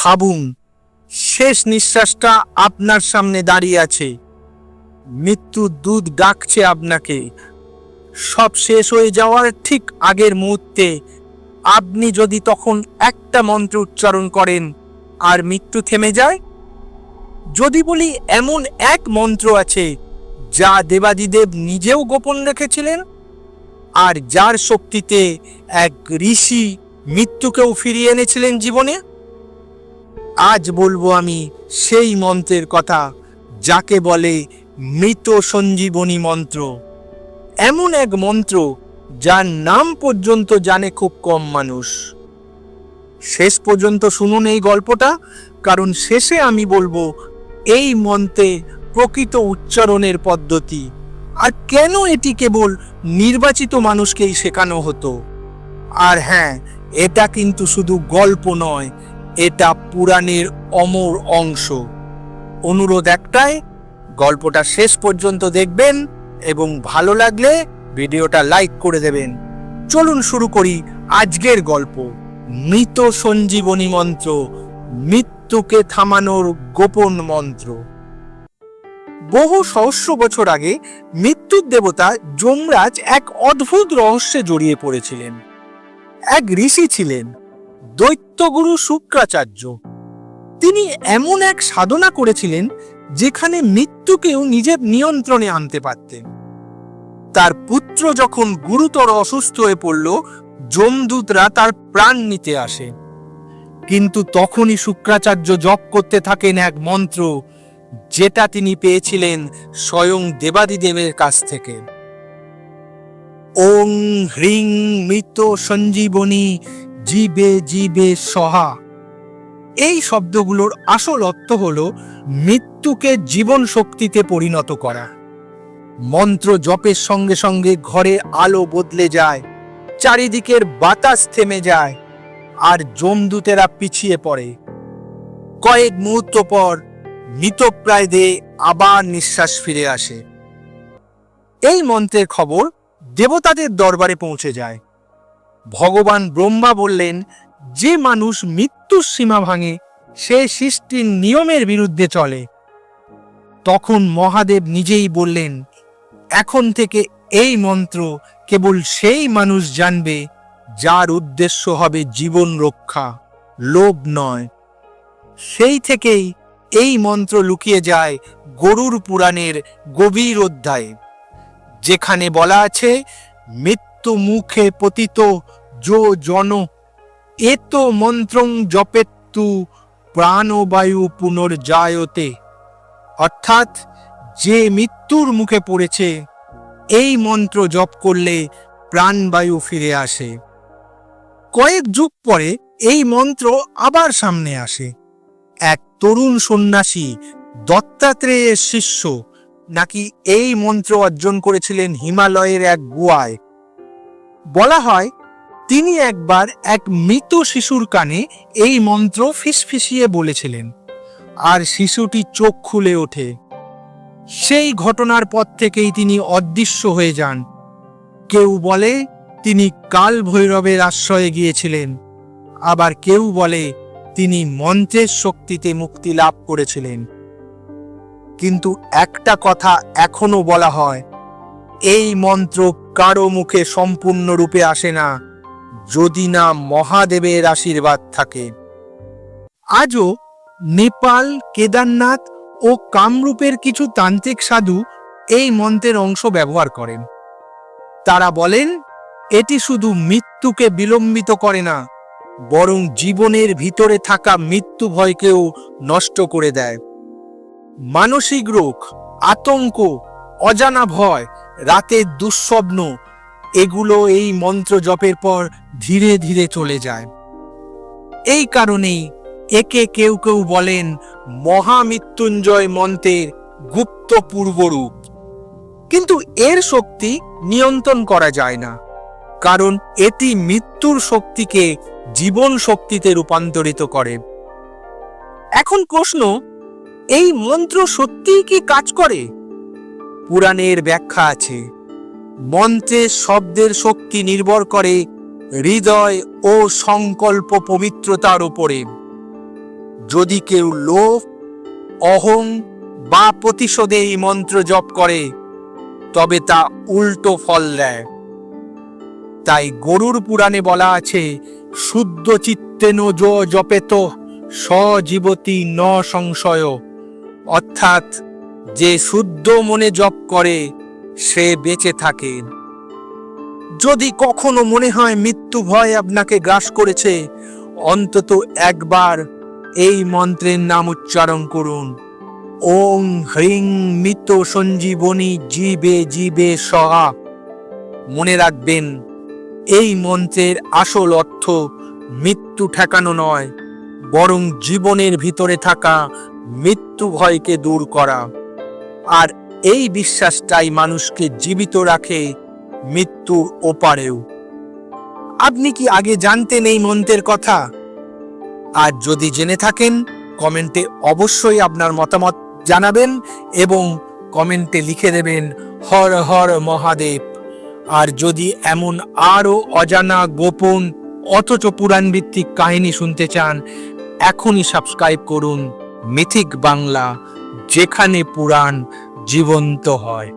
ভাবুন, শেষ নিঃশ্বাসটা আপনার সামনে দাঁড়িয়ে আছে। মৃত্যু দুধ ডাকছে আপনাকে। সব শেষ হয়ে যাওয়ার ঠিক আগের মুহূর্তে আপনি যদি তখন একটা মন্ত্র উচ্চারণ করেন, আর মৃত্যু থেমে যায়? যদি বলি এমন এক মন্ত্র আছে, যা দেবাদিদেব নিজেও গোপন রেখেছিলেন, আর যার শক্তিতে এক ঋষি মৃত্যুকেও ফিরিয়ে এনেছিলেন জীবনে আজ বলব আমি সেই মন্ত্রের কথা, যাকে বলে মৃত সঞ্জীবনী মন্ত্র। এমন এক মন্ত্র যার নাম পর্যন্ত জানে খুব কম মানুষ। শেষ পর্যন্ত শুনুন এই গল্পটা, কারণ শেষে আমি বলব এই মন্ত্রে প্রকৃত উচ্চারণের পদ্ধতি, আর কেন এটি কেবল নির্বাচিত মানুষকেই শেখানো হতো? আর হ্যাঁ এটা কিন্তু শুধু গল্প নয় এটা পুরাণের অমর অংশ। অনুরোধ একটাই, গল্পটা শেষ পর্যন্ত দেখবেন এবং ভালো লাগলে ভিডিওটা লাইক করে দেবেন। চলুন শুরু করি আজকের গল্প। মৃত সঞ্জীবনী মন্ত্র, মৃত্যুকে থামানোর গোপন মন্ত্র। বহু সহস্র বছর আগে মৃত্যুর দেবতা যমরাজ এক অদ্ভুত রহস্যে জড়িয়ে পড়েছিলেন। এক ঋষি ছিলেন দৈত্যগুরু শুক্রাচার্য। তিনি এমন এক সাধনা করেছিলেন যেখানে মৃত্যুকেও নিজের নিয়ন্ত্রণে আনতে পারতেন। তার পুত্র যখন গুরুতর অসুস্থ হয়ে পড়ল, যমদূতরা তার প্রাণ নিতে আসে। কিন্তু তখনই শুক্রাচার্য জপ করতে থাকেন এক মন্ত্র, যেটা তিনি পেয়েছিলেন স্বয়ং দেবাদিদেবের কাছ থেকে। ওং হ্রিং মৃত সঞ্জীবনী জীবে জীবে সহা। এই শব্দগুলোর আসল অর্থ হল মৃত্যুকে জীবন শক্তিতে পরিণত করা। মন্ত্র জপের সঙ্গে সঙ্গে ঘরে আলো বদলে যায়, চারিদিকের বাতাস থেমে যায়, আর জমদূতেরা পিছিয়ে পড়ে। কয়েক মুহূর্ত পর মৃতপ্রায় দেহে আবার নিঃশ্বাস ফিরে আসে। এই মন্ত্রের খবর দেবতাদের দরবারে পৌঁছে যায়। ভগবান ব্রহ্মা বললেন, যে মানুষ মৃত্যুর সীমা ভাঙে, সে সৃষ্টির নিয়মের বিরুদ্ধে চলে। তখন মহাদেব নিজেই বললেন, এখন থেকে এই মন্ত্র কেবল সেই মানুষ জানবে, যার উদ্দেশ্য হবে জীবন রক্ষা, লোভ নয়। সেই থেকেই এই মন্ত্র লুকিয়ে যায় গরুর পুরাণের গভীর অধ্যায়ে, যেখানে বলা আছে, মৃত্যু মুখে পতিত, যো জন। এত মন্ত্রং জপেত্তু, প্রাণবায়ু পুনর্জায়তে। অর্থাৎ, যে মৃত্যুর মুখে পড়েছে, এই মন্ত্র জপ করলে প্রাণবায়ু ফিরে আসে। কয়েক যুগ পরে এই মন্ত্র আবার সামনে আসে। এক তরুণ সন্ন্যাসী, দত্তাত্রেয়ের শিষ্য, নাকি এই মন্ত্র অর্জন করেছিলেন হিমালয়ের এক গুয়ায় বলা হয়, তিনি একবার এক মৃত শিশুর কানে এই মন্ত্র ফিসফিসিয়ে বলেছিলেন, আর শিশুটি চোখ খুলে ওঠে। সেই ঘটনার পর থেকেই তিনি অদৃশ্য হয়ে যান। কেউ বলে, তিনি কাল ভৈরবের আশ্রয়ে গিয়েছিলেন। আবার কেউ বলে, তিনি মন্ত্রের শক্তিতে মুক্তি লাভ করেছিলেন। কিন্তু একটা কথা এখনও বলা হয়, এই মন্ত্র কারও মুখে সম্পূর্ণরূপে আসে না, যদি না মহাদেবের আশীর্বাদ থাকে। আজও নেপাল, কেদারনাথ ও কামরূপের কিছু তান্ত্রিক সাধু এই মন্ত্রের অংশ ব্যবহার করেন। তারা বলেন, এটি শুধু মৃত্যুকে বিলম্বিত করে না, বরং জীবনের ভিতরে থাকা মৃত্যু ভয়কেও নষ্ট করে দেয়। মানসিক রোগ, আতঙ্ক, অজানা ভয় রাতের দুঃস্বপ্ন, এগুলো এই মন্ত্র জপের পর ধীরে ধীরে চলে যায়। এই কারণেই একে কেউ কেউ বলেন মহামৃত্যুঞ্জয় মন্ত্রের গুপ্ত পূর্বরূপ। কিন্তু এর শক্তি নিয়ন্ত্রণ করা যায় না, কারণ এটি মৃত্যুর শক্তিকে জীবন শক্তিতে রূপান্তরিত করে। এখন প্রশ্ন, এই মন্ত্র সত্যিই কি কাজ করে? পুরাণের ব্যাখ্যা আছে। মন্ত্রের শব্দের শক্তি নির্ভর করে হৃদয় ও সংকল্প পবিত্রতার উপরে। যদি কেউ লোভ, অহং বা প্রতিশোধে এই মন্ত্র জপ করে, তবে তা উল্টো ফল দেয়। তাই গরুর পুরাণে বলা আছে, শুদ্ধ চিত্তেন জপেত সজীবতী ন সংশয়। অর্থাৎ যে শুদ্ধ মনে জপ করে, সে বেঁচে থাকে। যদি কখনো মনে হয় মৃত্যু ভয় আপনাকে গ্রাস করেছে, অন্তত একবার এই মন্ত্রের নাম উচ্চারণ করুন। ওং হ্রিং মৃত সঞ্জীবনী জীবে জীবে সহা। মনে রাখবেন, এই মন্ত্রের আসল অর্থ মৃত্যু ঠেকানো নয়, বরং জীবনের ভিতরে থাকা মৃত্যু ভয়কে দূর করা। আর এই বিশ্বাসটাই মানুষকে জীবিত রাখে মৃত্যুর ওপারেও। আপনি কি আগে জানতেন এই মন্ত্রের কথা? আর যদি জেনে থাকেন, কমেন্টে অবশ্যই আপনার মতামত জানাবেন এবং কমেন্টে লিখে দেবেন, হর হর মহাদেব। আর যদি এমন আরও অজানা, গোপন, অথচ পুরাণ ভিত্তিক কাহিনী শুনতে চান, এখনই সাবস্ক্রাইব করুন মিথিক বাংলা যেখানে পুরাণ জীবন্ত হয়।